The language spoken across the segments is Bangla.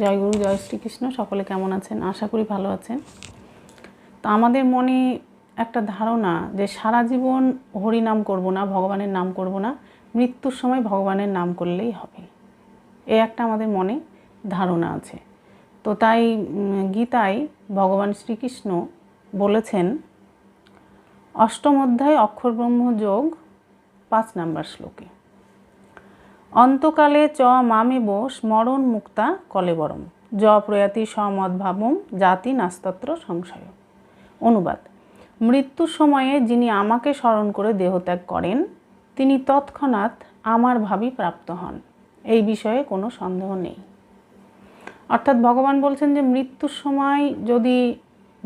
জয় গুরু, জয় শ্রীকৃষ্ণ, সকলে কেমন আছেন? আশা করি ভালো আছেন। তো আমাদের মনে একটা ধারণা যে সারা জীবন হরি নাম করব না, ভগবানের নাম করব না, মৃত্যুর সময় ভগবানের নাম করলেই হবে। এ একটা আমাদের মনে ধারণা আছে। তো তাই গীতায় ভগবান শ্রীকৃষ্ণ বলেছেন, অষ্টম অধ্যায় অক্ষর ব্রহ্ম যোগ পাঁচ নাম্বার শ্লোকে। অন্তকালে চ মামেব স্মরণ মুক্তা কলেবরম য প্রয়াতি সমদ্ভাবম জাতি নাস্তত্র সংশয়। অনুবাদ। মৃত্যুর সময়ে যিনি আমাকে স্মরণ করে দেহত্যাগ করেন, তিনি তৎক্ষণাৎ আমার ভাবি প্রাপ্ত হন। এই বিষয়ে কোনো সন্দেহ নেই। অর্থাৎ ভগবান বলছেন যে, মৃত্যুর সময় যদি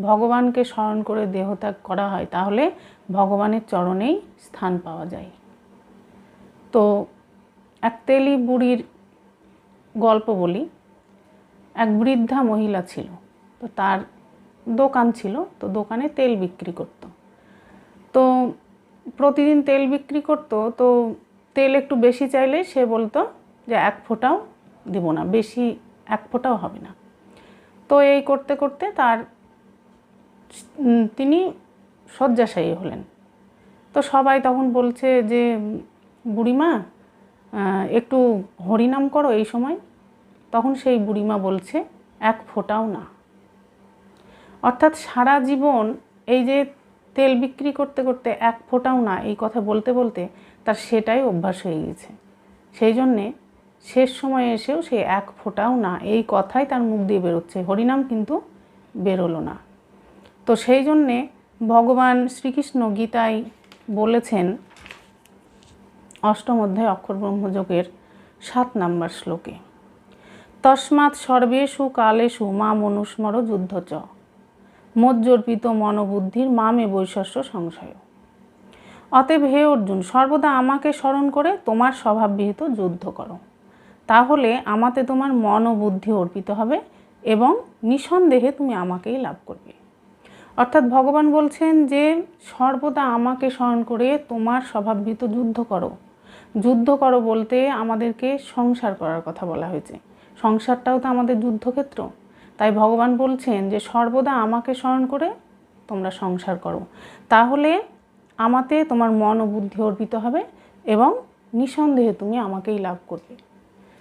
ভগবানকে স্মরণ করে দেহত্যাগ করা হয়, তাহলে ভগবানের চরণেই স্থান পাওয়া যায়। তো এক তেলি বুড়ির গল্প বলি। এক বৃদ্ধা মহিলা ছিল, তো তার দোকান ছিল, তো দোকানে তেল বিক্রি করত। তো প্রতিদিন তেল বিক্রি করত, তো তেল একটু বেশি চাইলে সে বলতো যে এক ফোঁটাও দিব না, বেশি এক ফোঁটাও হবে না। তো এই করতে করতে তার তিনি শয্যাশায়ী হলেন। তো সবাই তখন বলছে যে, বুড়িমা একটু হরিনাম করো এই সময়। তখন সেই বুড়িমা বলছে, এক ফোঁটাও না। অর্থাৎ সারা জীবন এই যে তেল বিক্রি করতে করতে এক ফোঁটাও না, এই কথা বলতে বলতে তার সেটাই অভ্যাস হয়ে গেছে সেই জন্যে শেষ সময়ে এসেও সে এক ফোঁটাও না, এই কথাই তার মুখ দিয়ে বেরোচ্ছে। হরিনাম কিন্তু বেরোলো না। তো সেই জন্যে ভগবান শ্রীকৃষ্ণ গীতায় বলেছেন অষ্টম অধ্যায় অক্ষর ব্রহ্মযোগের সাত নাম্বার শ্লোকে। তস্মাৎ সর্বেষু কালেষু মা মনুস্মর যুদ্ধ চ। মজ্জর্পিত মনোবুদ্ধির মামে বৈশস্য সংশয়। অতএব হে অর্জুন, সর্বদা আমাকে স্মরণ করে তোমার স্বভাববিহিত যুদ্ধ করো। তাহলে আমাতে তোমার মন ও বুদ্ধি অর্পিত হবে এবং নিঃসন্দেহে তুমি আমাকেই লাভ করবে। অর্থাৎ ভগবান বলছেন যে, সর্বদা আমাকে স্মরণ করে তোমার স্বভাববিহিত যুদ্ধ করো। যুদ্ধ করো বলতে আমাদেরকে সংসার করার কথা বলা হয়েছে। সংসারটাও তো আমাদের যুদ্ধক্ষেত্র। তাই ভগবান বলছেন যে, সর্বদা আমাকে স্মরণ করে তোমরা সংসার করো। তাহলে আমাতে তোমার মন ও বুদ্ধি অর্পিত হবে এবং নিঃসন্দেহে তুমি আমাকেই লাভ করবে।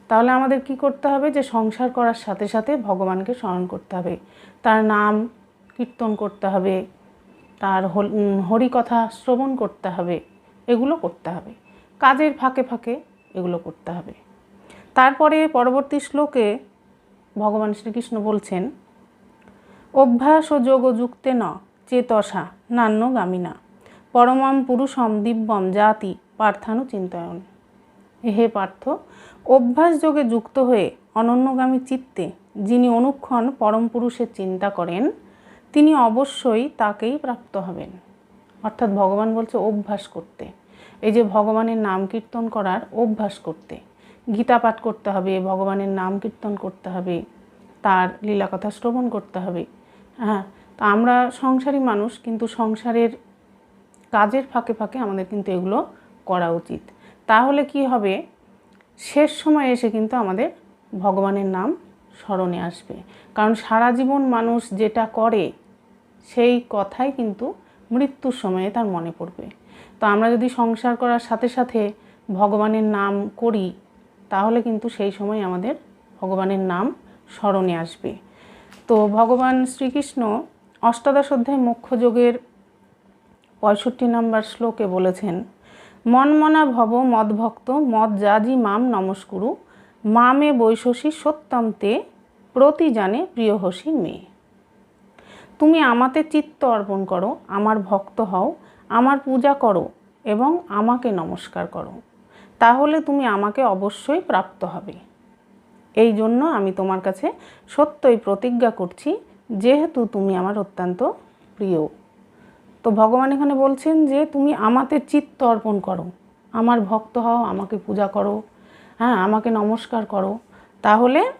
তাহলে আমাদের কি করতে হবে যে, সংসার করার সাথে সাথে ভগবানকে স্মরণ করতে হবে। তার নাম কীর্তন করতে হবে, তার হরিকথা শ্রবণ করতে হবে, এগুলো করতে হবে। কাজের ফাঁকে ফাঁকে এগুলো করতে হবে। তারপরে পরবর্তী শ্লোকে ভগবান শ্রীকৃষ্ণ বলছেন, অভ্যাস ও যোগ যুক্তে ন, চেতসা নান্যগামিনা পরমাম পুরুষম দিব্যম জাতি পার্থানু চিন্তায়ন। হে পার্থ, অভ্যাস যোগে যুক্ত হয়ে অনন্যগামী চিত্তে যিনি অনুক্ষণ পরম পুরুষের চিন্তা করেন, তিনি অবশ্যই তাকেই প্রাপ্ত হবেন। অর্থাৎ ভগবান বলছে অভ্যাস করতে। এই যে ভগবানের নাম কীর্তন করার অভ্যাস করতে। গীতা পাঠ করতে হবে, ভগবানের নাম কীর্তন করতে হবে, তার লীলা কথা শ্রবণ করতে হবে। হ্যাঁ তো আমরা সংসারী মানুষ, কিন্তু সংসারের কাজের ফাঁকে ফাঁকে আমাদের কিন্তু এগুলো করা উচিত। তাহলে কি হবে? শেষ সময় এসে কিন্তু আমাদের ভগবানের নাম স্মরণে আসবে। কারণ সারা জীবন মানুষ যেটা করে, সেই কথাই কিন্তু মৃত্যুর সময়ে তার মনে পড়বে। তো আমরা যদি সংসার করার সাথে সাথে ভগবানের নাম করি, তাহলে কিন্তু সেই সময় আমাদের ভগবানের নাম স্মরণে আসবে। তো ভগবান শ্রীকৃষ্ণ অষ্টাদশ অধ্যায় মোক্ষযোগের পঁয়ষট্টি নম্বর শ্লোকে বলেছেন, মনমনা ভব মদভক্ত মদ যাজি মাম নমস্কুরু, মামে বৈশসী সত্যম তে প্রতি জানে প্রিয়হসী মেয়ে তুমি আমাতে চিত্ত অর্পণ করো, আমার ভক্ত হও আমার পূজা করো এবং আমাকে নমস্কার করো। তাহলে তুমি আমাকে অবশ্যই প্রাপ্ত হবে। এই জন্য আমি তোমার কাছে সত্যই প্রতিজ্ঞা করছি, যেহেতু তুমি আমার অত্যন্ত প্রিয়। তো ভগবান এখানে বলছেন যে, তুমি আমাতে চিত্ত অর্পণ করো। আমার ভক্ত হও, আমাকে পূজা করো হ্যাঁ আমাকে নমস্কার করো। তাহলে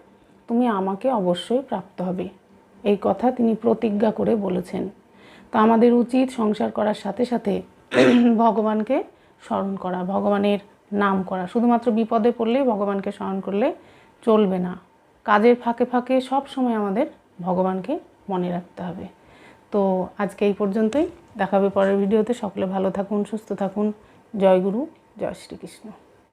তুমি আমাকে অবশ্যই প্রাপ্ত হবে। এই কথা তিনি প্রতিজ্ঞা করে বলেছেন। তো আমাদের উচিত সংসার করার সাথে সাথে ভগবানকে স্মরণ করা, ভগবানের নাম করা। শুধুমাত্র বিপদে পড়লেই ভগবানকে স্মরণ করলে চলবে না। কাজের ফাঁকে ফাঁকে সব সময় আমাদের ভগবানকে মনে রাখতে হবে। তো আজকে এই পর্যন্তই। দেখাবে পরের ভিডিওতে। সকলে ভালো থাকুন, সুস্থ থাকুন। জয় গুরু, জয় শ্রীকৃষ্ণ।